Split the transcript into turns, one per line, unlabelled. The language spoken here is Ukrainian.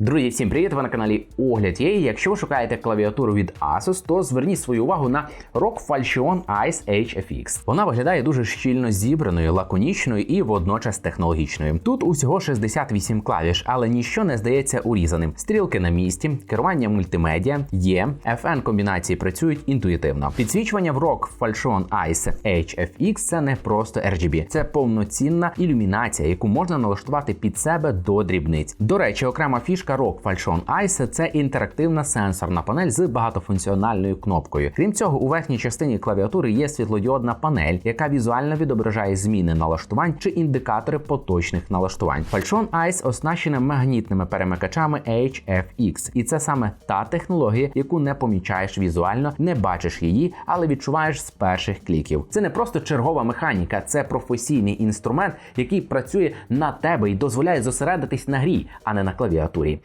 Друзі, всім привіт! Ви на каналі Огляд є. Якщо ви шукаєте клавіатуру від Asus, то зверніть свою увагу на ROG Falchion Ice HFX. Вона виглядає дуже щільно зібраною, лаконічною і водночас технологічною. Тут усього 68 клавіш, але ніщо не здається урізаним. Стрілки на місці, керування мультимедіа є, FN комбінації працюють інтуїтивно. Підсвічування в ROG Falchion Ice HFX це не просто RGB, це повноцінна ілюмінація, яку можна налаштувати під себе до дрібниць. До речі, окрема фішка ROG Falchion Ice – це інтерактивна сенсорна панель з багатофункціональною кнопкою. Крім цього, у верхній частині клавіатури є світлодіодна панель, яка візуально відображає зміни налаштувань чи індикатори поточних налаштувань. Falchion Ice оснащена магнітними перемикачами HFX, і це саме та технологія, яку не помічаєш візуально, не бачиш її, але відчуваєш з перших кліків. Це не просто чергова механіка, це професійний інструмент, який працює на тебе і дозволяє зосередитись на грі, а не на клавіатурі.